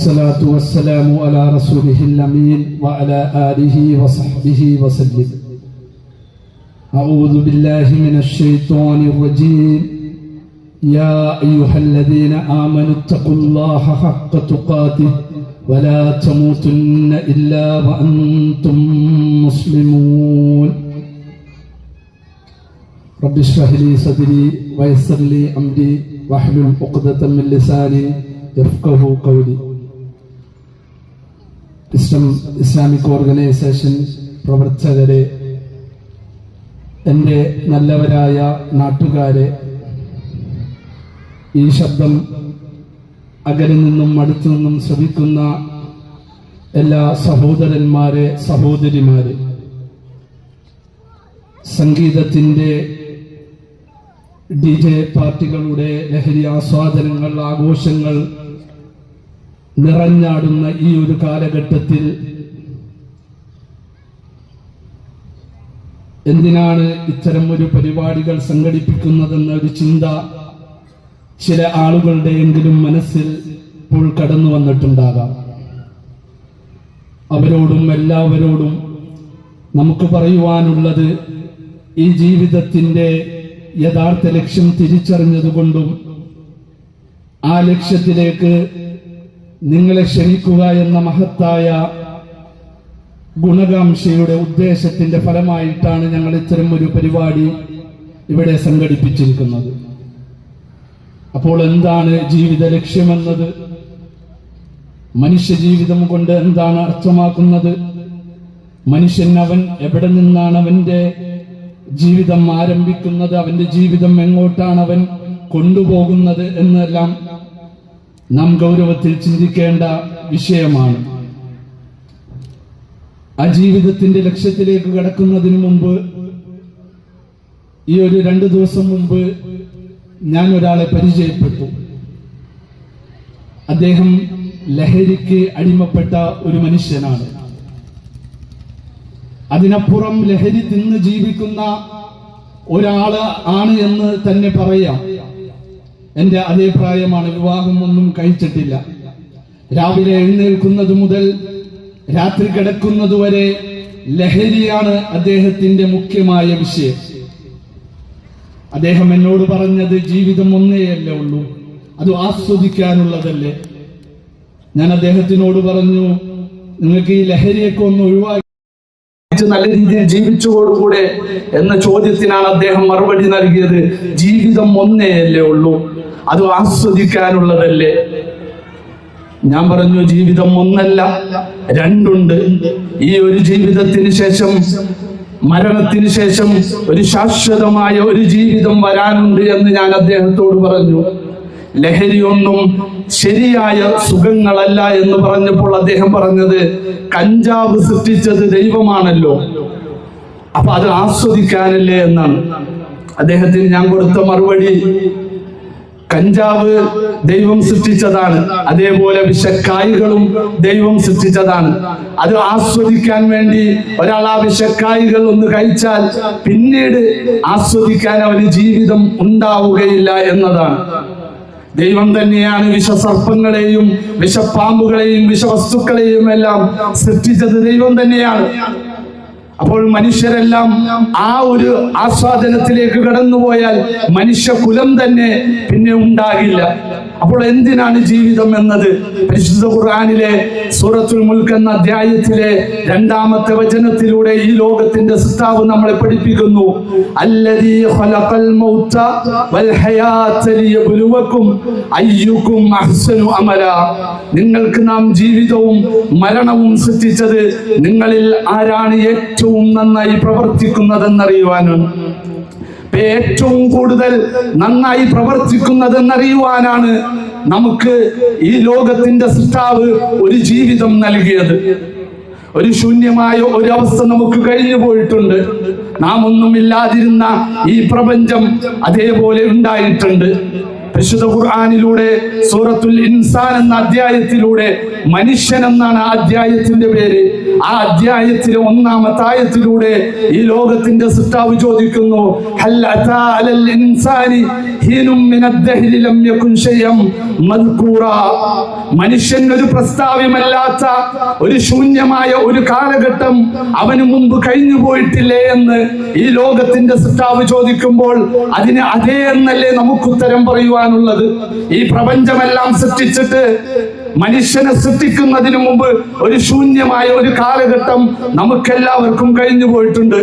الصلاة والسلام على رسوله الأمين وعلى آله وصحبه وسلم. أعوذ بالله من الشيطان الرجيم. يا أيها الذين آمنوا اتقوا الله حق تقاته ولا تموتن إلا وأنتم مسلمون. رب اشرح لي صدري ويسر لي أمري واحلل عقدة من لساني يفقه قولي. ഇസ്ലാം Islamic organisation പ്രവർത്തകരെ എന്റെ നല്ലവരായ നാട്ടുകാരെ ഈ ശബ്ദം അകലിൽ നിന്നും അടുത്തു നിന്നും ശ്രവിക്കുന്ന എല്ലാ സഹോദരന്മാരെ സഹോദരിമാരെ സംഗീതത്തിന്റെ ഡി ജെ പാർട്ടികളുടെ ലഹരി ആസ്വാദനങ്ങൾ ആഘോഷങ്ങൾ നിറഞ്ഞാടുന്ന ഈ ഒരു കാലഘട്ടത്തിൽ എന്തിനാണ് ഇത്തരം ഒരു പരിപാടികൾ സംഘടിപ്പിക്കുന്നതെന്ന ഒരു ചിന്ത ചില ആളുകളുടെയെങ്കിലും മനസ്സിൽ ഇപ്പോൾ കടന്നു വന്നിട്ടുണ്ടാകാം. അവരോടും എല്ലാവരോടും നമുക്ക് പറയുവാനുള്ളത് ഈ ജീവിതത്തിന്റെ യഥാർത്ഥ ലക്ഷ്യം തിരിച്ചറിഞ്ഞതുകൊണ്ടും ആ ലക്ഷ്യത്തിലേക്ക് നിങ്ങളെ ക്ഷണിക്കുക എന്ന മഹത്തായ ഗുണകാംക്ഷയുടെ ഉദ്ദേശത്തിന്റെ ഫലമായിട്ടാണ് ഞങ്ങൾ ഇത്തരം ഒരു പരിപാടി ഇവിടെ സംഘടിപ്പിച്ചിരിക്കുന്നത്. അപ്പോൾ എന്താണ് ജീവിത ലക്ഷ്യമെന്നത്? മനുഷ്യ ജീവിതം കൊണ്ട് എന്താണ് അർത്ഥമാക്കുന്നത്? മനുഷ്യൻ അവൻ എവിടെ നിന്നാണ് അവന്റെ ജീവിതം ആരംഭിക്കുന്നത്? അവന്റെ ജീവിതം എങ്ങോട്ടാണ് അവൻ കൊണ്ടുപോകുന്നത് എന്നെല്ലാം നാം ഗൗരവത്തിൽ ചിന്തിക്കേണ്ട വിഷയമാണ്. ആ ജീവിതത്തിന്റെ ലക്ഷ്യത്തിലേക്ക് കടക്കുന്നതിന് മുമ്പ് ഈ ഒരു രണ്ടു ദിവസം മുമ്പ് ഞാൻ ഒരാളെ പരിചയപ്പെട്ടു. അദ്ദേഹം ലഹരിക്ക് അടിമപ്പെട്ട ഒരു മനുഷ്യനാണ്. അതിനപ്പുറം ലഹരി തിന്ന് ജീവിക്കുന്ന ഒരാൾ ആണ് എന്ന് തന്നെ പറയാം. എന്റെ അതേ പ്രായമാണ് വിവാഹം ഒന്നും കഴിച്ചിട്ടില്ല. രാവിലെ എഴുന്നേൽക്കുന്നത് മുതൽ രാത്രി കിടക്കുന്നത് വരെ ലഹരിയാണ് അദ്ദേഹത്തിന്റെ മുഖ്യമായ വിഷയം. അദ്ദേഹം എന്നോട് പറഞ്ഞത് ജീവിതം ഒന്നേയല്ലേ ഉള്ളൂ അത് ആസ്വദിക്കാനുള്ളതല്ലേ. ഞാൻ അദ്ദേഹത്തിനോട് പറഞ്ഞു നിങ്ങൾക്ക് ഈ ലഹരിയൊക്കെ ഒന്ന് ഒഴിവാക്കി നല്ല രീതിയിൽ ജീവിച്ചുകൊടുകൂടെ എന്ന ചോദ്യത്തിനാണ് അദ്ദേഹം മറുപടി നൽകിയത്. ജീവിതം ഒന്നേയല്ലേ ഉള്ളൂ. അത് ആസ്വദിക്കാനുള്ളതല്ലേ? ഞാൻ പറഞ്ഞു ജീവിതം ഒന്നല്ല രണ്ടുണ്ട്. ഈ ഒരു ജീവിതത്തിന് ശേഷം മരണത്തിന് ശേഷം ഒരു ശാശ്വതമായ ഒരു ജീവിതം വരാനുണ്ട് എന്ന് ഞാൻ അദ്ദേഹത്തോട് പറഞ്ഞു. ലഹരിയൊന്നും ശരിയായ സുഖങ്ങളല്ല എന്ന് പറഞ്ഞപ്പോൾ അദ്ദേഹം പറഞ്ഞത് കഞ്ചാവ് സൃഷ്ടിച്ചത് ദൈവമാണല്ലോ. അപ്പൊ അത് ആസ്വദിക്കാനല്ലേ എന്നാണ്. അദ്ദേഹത്തിന് ഞാൻ കൊടുത്ത മറുപടി കഞ്ചാവ് ദൈവം സൃഷ്ടിച്ചതാണ്. അതേപോലെ വിഷക്കായികളും ദൈവം സൃഷ്ടിച്ചതാണ്. അത് ആസ്വദിക്കാൻ വേണ്ടി ഒരാൾ ആ വിഷക്കായികൾ ഒന്ന് കഴിച്ചാൽ പിന്നീട് ആസ്വദിക്കാൻ അവന് ജീവിതം ഉണ്ടാവുകയില്ല എന്നതാണ്. ദൈവം തന്നെയാണ് വിഷസർപ്പങ്ങളെയും വിഷപ്പാമ്പുകളെയും വിഷവസ്തുക്കളെയും എല്ലാം സൃഷ്ടിച്ചത്. ദൈവം തന്നെയാണ്. അപ്പോൾ മനുഷ്യരെല്ലാം ആ ഒരു ആസ്വാദനത്തിലേക്ക് കടന്നുപോയാൽ മനുഷ്യകുലം തന്നെ പിന്നെ ഉണ്ടാകില്ല. അപ്പോൾ എന്തിനാണ് ജീവിതം എന്നത്? പരിശുദ്ധ ഖുർആാനിലെ സൂറത്തുൽ മുൽക്ക് എന്ന അധ്യായത്തിലെ രണ്ടാമത്തെ വചനത്തിലൂടെ ഈ ലോകത്തിന്റെ സൃഷ്ടാവ് നമ്മളെ പഠിപ്പിക്കുന്നു. നിങ്ങൾക്ക് നാം ജീവിതവും മരണവും സൃഷ്ടിച്ചത് നിങ്ങളിൽ ആരാണ് ഏറ്റവും നന്നായി പ്രവർത്തിക്കുന്നതെന്നറിയുവാനും ഏറ്റവും കൂടുതൽ നന്നായി പ്രവർത്തിക്കുന്നതെന്നറിയുവാനാണ് നമുക്ക് ഈ ലോകത്തിന്റെ സൃഷ്ടാവ് ഒരു ജീവിതം നൽകിയത്. ഒരു ശൂന്യമായ ഒരു അവസ്ഥ നമുക്ക് കഴിഞ്ഞു പോയിട്ടുണ്ട്. നാം ഒന്നുമില്ലാതിരുന്ന ഈ പ്രപഞ്ചം അതേപോലെ ഉണ്ടായിട്ടുണ്ട്. വിശുദ്ധ ഖുർആാനിലൂടെ സൂറത്തുൽ ഇൻസാൻ എന്ന അധ്യായത്തിലൂടെ മനുഷ്യൻ എന്നാണ് ആ അധ്യായത്തിന്റെ പേര്. ആ അധ്യായത്തിലെ ഒന്നാമത്തെ ആയത്തിലൂടെ ഈ ലോകത്തിന്റെ സൃഷ്ടാവ് ചോദിക്കുന്നു മനുഷ്യൻ ഒരു പ്രസ്താവ്യമല്ലാത്ത ഒരു ശൂന്യമായ ഒരു കാലഘട്ടം അവന് മുമ്പ് കഴിഞ്ഞു പോയിട്ടില്ലേ എന്ന് ഈ ലോകത്തിന്റെ സൃഷ്ടാവ് ചോദിക്കുമ്പോൾ അതിന് അതേ എന്നല്ലേ നമുക്ക് ഉത്തരം പറയുവാനുള്ളത് ഈ പ്രപഞ്ചമെല്ലാം സൃഷ്ടിച്ചിട്ട് മനുഷ്യനെ സൃഷ്ടിക്കുന്നതിന് മുമ്പ് ഒരു ശൂന്യമായ ഒരു കാലഘട്ടം നമുക്കെല്ലാവർക്കും കഴിഞ്ഞു പോയിട്ടുണ്ട്.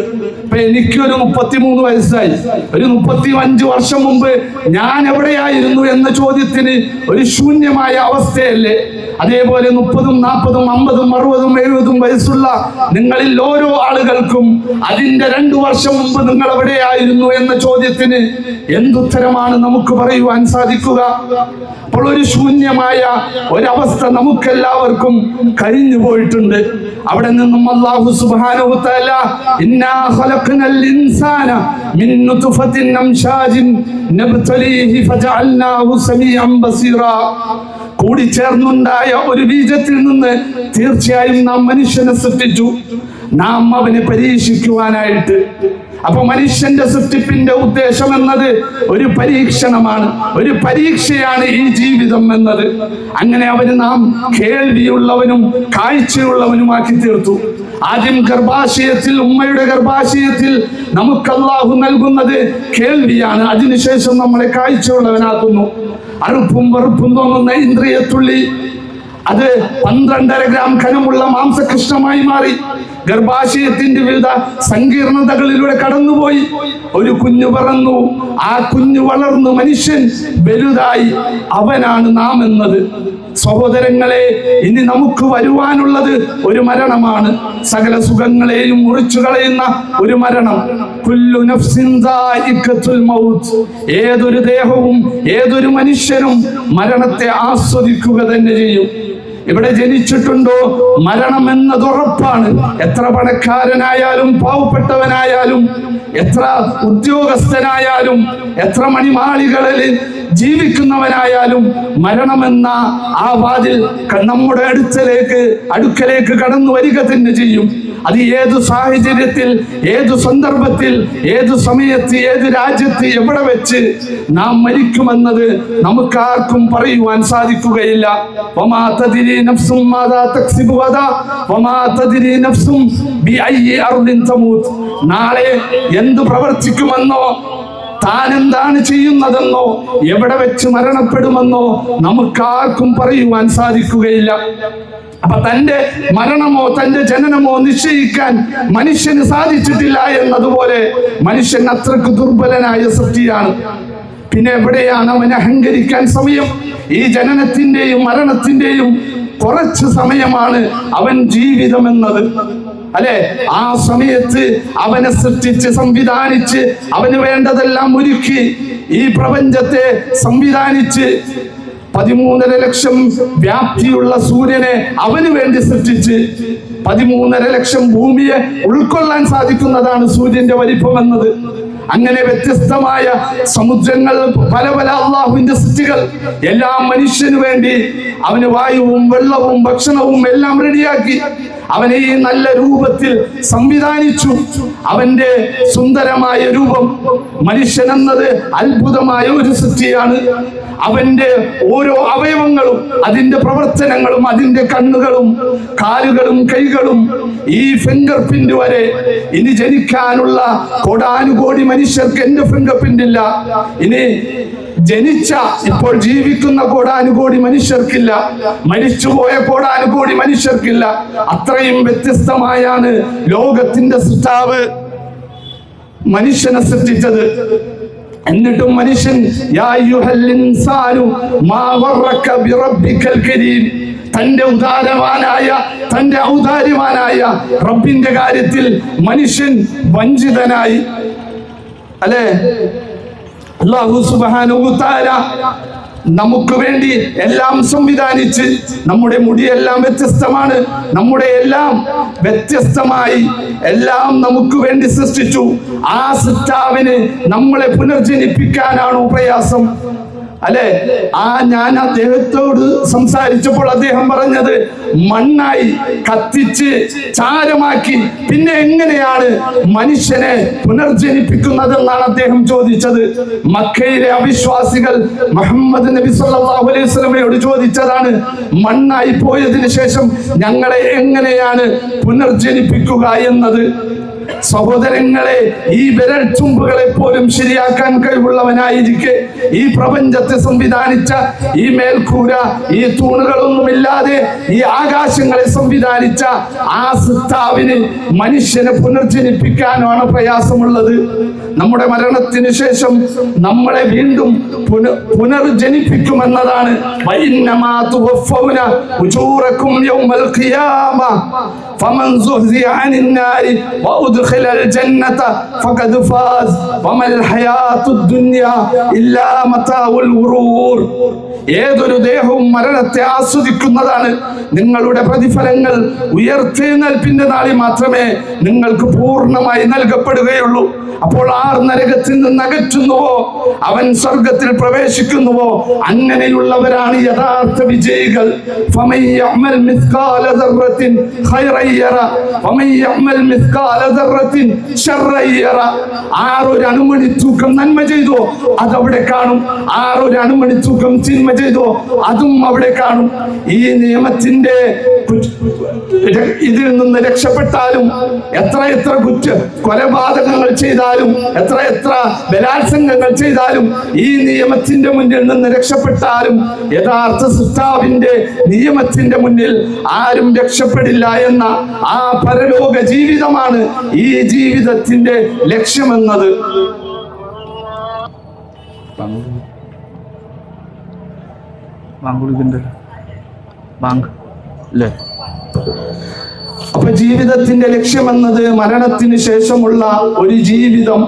ഇപ്പൊ എനിക്കൊരു മുപ്പത്തിമൂന്ന് വയസ്സായി. ഒരു മുപ്പത്തി അഞ്ച് വർഷം മുമ്പ് ഞാൻ എവിടെയായിരുന്നു എന്ന ചോദ്യത്തിന് ഒരു ശൂന്യമായ അവസ്ഥയല്ലേ? അതേപോലെ മുപ്പതും നാൽപ്പതും അമ്പതും അറുപതും എഴുപതും വയസ്സുള്ള നിങ്ങളിൽ ഓരോ ആളുകൾക്കും അതിന്റെ രണ്ടു വർഷം മുമ്പ് നിങ്ങൾ എവിടെയായിരുന്നു എന്ന ചോദ്യത്തിന് എന്തുത്തരമാണ് നമുക്ക് പറയുവാൻ സാധിക്കുക? അപ്പോൾ ഒരു ശൂന്യമായ ഒരവസ്ഥ നമുക്കെല്ലാവർക്കും കഴിഞ്ഞു പോയിട്ടുണ്ട്. അവിടെ നിന്നും അള്ളാഹു കൂടിച്ചേർന്നുണ്ടായ ഒരു ബീജത്തിൽ നിന്ന് തീർച്ചയായും നാം മനുഷ്യനെ സൃഷ്ടിച്ചു. നാം അവനെ പരീക്ഷിക്കുവാനായിട്ട് അപ്പൊ മനുഷ്യന്റെ സൃഷ്ടിപ്പിന്റെ ഉദ്ദേശം എന്നത് ഒരു പരീക്ഷണമാണ് ഒരു പരീക്ഷയാണ് ഈ ജീവിതം എന്നത്. അങ്ങനെ അവന് നാം കേൾവിയുള്ളവനും കാഴ്ചയുള്ളവനുമാക്കി തീർത്തു. ആദ്യം ഗർഭാശയത്തിൽ ഉമ്മയുടെ ഗർഭാശയത്തിൽ നമുക്ക് അള്ളാഹു നൽകുന്നത് കേൾവിയാണ്. അതിനുശേഷം നമ്മളെ കാഴ്ചയുള്ളവനാക്കുന്നു. അറുപ്പും വെറുപ്പും തോന്നുന്ന ഇന്ദ്രിയത്തുള്ളി അത് പന്ത്രണ്ടര ഗ്രാം കനമുള്ള മാംസകൃഷ്ണമായി മാറി. ഗർഭാശയത്തിന്റെ വിവിധ സങ്കീർണതകളിലൂടെ കടന്നുപോയി. ഒരു കുഞ്ഞു പറന്നു. ആ കുഞ്ഞു വളർന്നു മനുഷ്യൻ വലുതായി. അവനാണ് നാം എന്നത്. സഹോദരങ്ങളെ ഇനി നമുക്ക് വരുവാനുള്ളത് ഒരു മരണമാണ്. സകല സുഖങ്ങളെയും മുറിച്ചു കളയുന്ന ഒരു മരണം. ഏതൊരു ദേഹവും ഏതൊരു മനുഷ്യനും മരണത്തെ ആസ്വദിക്കുക തന്നെ ചെയ്യും. ഇവിടെ ജനിച്ചിട്ടുണ്ടോ? മരണം എന്നത് ഉറപ്പാണ്. എത്ര പണക്കാരനായാലും പാവപ്പെട്ടവനായാലും എത്ര ഉദ്യോഗസ്ഥനായാലും എത്ര മണിമാളികളിൽ ജീവിക്കുന്നവനായാലും മരണമെന്ന ആ വാതിൽ നമ്മുടെ അടുത്തലേക്ക് അടുക്കലേക്ക് കടന്നു വരിക തന്നെ ചെയ്യും അത് ഏതു സാഹചര്യത്തിൽ ഏതു സന്ദർഭത്തിൽ ഏതു സമയത്ത് ഏത് രാജ്യത്ത് എവിടെ വെച്ച് നാം മരിക്കുമെന്നത് നമുക്കാർക്കും പറയുവാൻ സാധിക്കുകയില്ല. നാളെ എന്ത് പ്രവർത്തിക്കുമെന്നോ താൻ എന്താണ് ചെയ്യുന്നതെന്നോ? എവിടെ വെച്ച് മരണപ്പെടുമെന്നോ നമുക്കാർക്കും പറയുവാൻ സാധിക്കുകയില്ല. അപ്പൊ തന്റെ മരണമോ തന്റെ ജനനമോ നിശ്ചയിക്കാൻ മനുഷ്യന് സാധിച്ചിട്ടില്ല എന്നതുപോലെ മനുഷ്യൻ അത്രയ്ക്ക് ദുർബലനായ സൃഷ്ടിയാണ്. പിന്നെ എവിടെയാണ് അവൻ അഹങ്കരിക്കാൻ സമയം? ഈ ജനനത്തിന്റെയും മരണത്തിന്റെയും കുറച്ച് സമയമാണ് അവൻ ജീവിതം എന്നത് അല്ലെ? ആ സമയത്ത് അവനെ സൃഷ്ടിച്ച് സംവിധാനിച്ച് അവന് വേണ്ടതെല്ലാം ഒരുക്കി ഈ പ്രപഞ്ചത്തെ സംവിധാനിച്ച് പതിമൂന്നര ലക്ഷം വ്യാപ്തിയുള്ള സൂര്യനെ അവന് വേണ്ടി സൃഷ്ടിച്ച് പതിമൂന്നര ലക്ഷം ഭൂമിയെ ഉൾക്കൊള്ളാൻ സാധിക്കുന്നതാണ് സൂര്യന്റെ വലിപ്പം എന്നത്. അങ്ങനെ വ്യത്യസ്തമായ സമുദ്രങ്ങൾ പല പല അള്ളാഹുവിന്റെ സൃഷ്ടികൾ എല്ലാ മനുഷ്യനു വേണ്ടി അവന് വായുവും വെള്ളവും ഭക്ഷണവും എല്ലാം റെഡിയാക്കി അവനെ ഈ നല്ല രൂപത്തിൽ സംവിധാനിച്ചു. അവന്റെ സുന്ദരമായ രൂപം മനുഷ്യൻ എന്നത് അത്ഭുതമായ ഒരു സൃഷ്ടിയാണ്. അവന്റെ ഓരോ അവയവങ്ങളും അതിന്റെ പ്രവർത്തനങ്ങളും അതിന്റെ കണ്ണുകളും കാലുകളും കൈകളും ഈ ഫിംഗർ പ്രിന്റ് വരെ ഇനി ജനിക്കാനുള്ള കോടാനുകോടി മനുഷ്യർക്ക് എന്റെ ഫിംഗർ പ്രിന്റ് ഇല്ല. ഇനി ജനിച്ച ഇപ്പോൾ ജീവിക്കുന്ന കോടാനുകോടി മനുഷ്യർക്കില്ല. മരിച്ചുപോയ കോടാനുകോടി മനുഷ്യർക്കില്ല. അത്രയും വ്യത്യസ്തമായാണ് ലോകത്തിന്റെ സൃഷ്ടാവ് മനുഷ്യനെ സൃഷ്ടിച്ചത്. എന്നിട്ടും മനുഷ്യൻ തന്റെ ഉദാരവാനായ തന്റെ ഔദാര്യവാനായ റബ്ബിന്റെ കാര്യത്തിൽ മനുഷ്യൻ വഞ്ചിതനായി. അല്ലേ? അല്ലാഹു സുബ്ഹാനഹു തആല നമുക്ക് വേണ്ടി എല്ലാം സംവിധാനിച്ച് നമ്മുടെ മുടിയെല്ലാം വ്യത്യസ്തമാണ്. നമ്മുടെ എല്ലാം വ്യത്യസ്തമായി എല്ലാം നമുക്ക് വേണ്ടി സൃഷ്ടിച്ചു. ആ സൃഷ്ടാവിന് നമ്മളെ പുനർജനിപ്പിക്കാനാണ് പ്രയാസം? അല്ലെ? ആ ഞാൻ അദ്ദേഹത്തോട് സംസാരിച്ചപ്പോൾ അദ്ദേഹം പറഞ്ഞത് മണ്ണായി കത്തിച്ച് ചാരമാക്കി. പിന്നെ എങ്ങനെയാണ് മനുഷ്യനെ പുനർജനിപ്പിക്കുന്നതെന്നാണ് അദ്ദേഹം ചോദിച്ചത്. മക്കയിലെ അവിശ്വാസികൾ മുഹമ്മദ് നബി സല്ലല്ലാഹു അലൈഹി വസല്ലമയോട് ചോദിച്ചതാണ് മണ്ണായി പോയതിനു ശേഷം ഞങ്ങളെ എങ്ങനെയാണ് പുനർജനിപ്പിക്കുക? എന്നത്. സഹോദരങ്ങളെ ഈ വിരൽ ചുമ്പുകളെ പോലും ശരിയാക്കാൻ കഴിവുള്ളവനായിരിക്കെ. ഈ പ്രപഞ്ചത്തെ സംവിധാനിച്ച ഈ മേൽക്കൂര ഈ തൂണുകളൊന്നുമില്ലാതെ ഈ ആകാശങ്ങളെ സംവിധാനിച്ച ആ സിത്താവിന് മനുഷ്യനെ പുനർജനിപ്പിക്കാനാണ് പ്രയാസമുള്ളത്. നമ്മുടെ മരണത്തിന് ശേഷം നമ്മളെ വീണ്ടും പുന പുനർജനിപ്പിക്കുമെന്നതാണ്. ഉജൂറക്കും യൗമൽ ഖിയാമ. ഫമൻ وأدخل الجنة فقد فاز وما الحياة الدنيا إلا متاع الغرور ഏതൊരു ദേഹവും മരണത്തെ ആസ്വദിക്കുന്നതാണ് നിങ്ങളുടെ പ്രതിഫലങ്ങൾ ഉയർത്തെഴുന്നേൽപ്പിന്റെ നാളിൽ മാത്രമേ നിങ്ങൾക്ക് പൂർണ്ണമായി നൽകപ്പെടുകയുള്ളൂ അപ്പോൾ ആർ നരകത്തിൽ നിന്ന് അകറ്റുന്നുവോ അവൻ സ്വർഗത്തിൽ പ്രവേശിക്കുന്നുവോ അങ്ങനെയുള്ളവരാണ് യഥാർത്ഥ വിജയികൾ فمن يعمل مثقال ذرة خيرا يرى ومن يعمل ആറൊരു അണുമണി തൂക്കം നന്മ ചെയ്തോ അതവിടെ കാണും. ആറൊരു അണുമണി തൂക്കം തിന്മ ചെയ്തോ അതും അവിടെ കാണും. ഈ നിയമത്തിന്റെ ഇതിൽ നിന്ന് രക്ഷപ്പെട്ടാലും എത്ര എത്ര കുറ്റ കൊലപാതകങ്ങൾ ചെയ്താലും എത്ര എത്ര ബലാത്സംഗങ്ങൾ ചെയ്താലും ഈ നിയമത്തിന്റെ മുന്നിൽ നിന്ന് രക്ഷപ്പെട്ടാലും യഥാർത്ഥ സൃഷ്ടാവിന്റെ നിയമത്തിന്റെ മുന്നിൽ ആരും രക്ഷപ്പെടില്ല എന്ന ആ പരലോക ജീവിതമാണ് ഈ ജീവിതത്തിന്റെ ലക്ഷ്യമെന്നത്. Bank bank. അല്ലേ അപ്പൊ ജീവിതത്തിന്റെ ലക്ഷ്യമെന്നത് മരണത്തിന് ശേഷമുള്ള ഒരു ജീവിതം.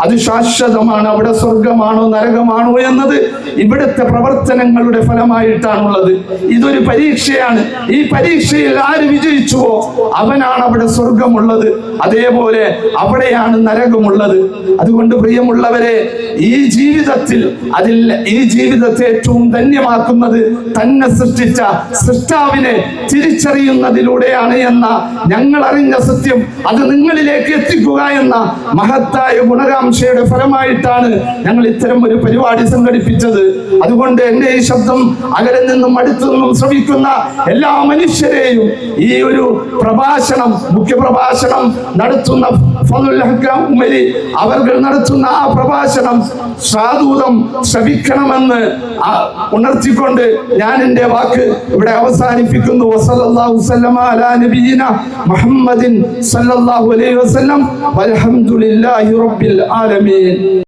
അത് ശാശ്വതമാണ് അവിടെ സ്വർഗമാണോ നരകമാണോ എന്നത് ഇവിടുത്തെ പ്രവർത്തനങ്ങളുടെ ഫലമായിട്ടാണുള്ളത്. ഇതൊരു പരീക്ഷയാണ്. ഈ പരീക്ഷയിൽ ആര് വിജയിച്ചുവോ അവനാണ് അവിടെ സ്വർഗമുള്ളത് അതേപോലെ അവിടെയാണ് നരകമുള്ളത്. അതുകൊണ്ട് പ്രിയമുള്ളവരെ ഈ ജീവിതത്തിൽ അതിൽ ഈ ജീവിതത്തെ ഏറ്റവും ധന്യമാക്കുന്നത് തന്നെ സൃഷ്ടിച്ച സൃഷ്ടാവിനെ തിരിച്ചറിയുന്നതിലൂടെയാണ് എന്ന ഞങ്ങൾ അറിഞ്ഞ സത്യം. അത് നിങ്ങളിലേക്ക് എത്തിക്കുക എന്ന മഹത്തായ ഗുണകാംക്ഷയുടെ ഫലമായിട്ടാണ് ഞങ്ങൾ ഇത്തരം ഒരു പരിപാടി സംഘടിപ്പിച്ചത്. അതുകൊണ്ട് എന്റെ ഈ ശബ്ദം അകലെ നിന്നും അടുത്തു നിന്നും ശ്രമിക്കുന്ന എല്ലാ മനുഷ്യരെയും ഈ ഒരു പ്രഭാഷണം മുഖ്യപ്രഭാഷണം നടത്തുന്ന ഉമരി അവർ നടത്തുന്ന ആ പ്രഭാഷണം സാധൂതം ശ്രവിക്കണമെന്ന് ഉണർത്തിക്കൊണ്ട് ഞാൻ എന്റെ വാക്ക് ഇവിടെ അവസാനിപ്പിക്കുന്നു. മുഹമ്മദിൻ സല്ലല്ലാഹു അലൈഹി വസല്ലം. വൽഹംദുലില്ലാഹി റബ്ബിൽ ആലമീൻ.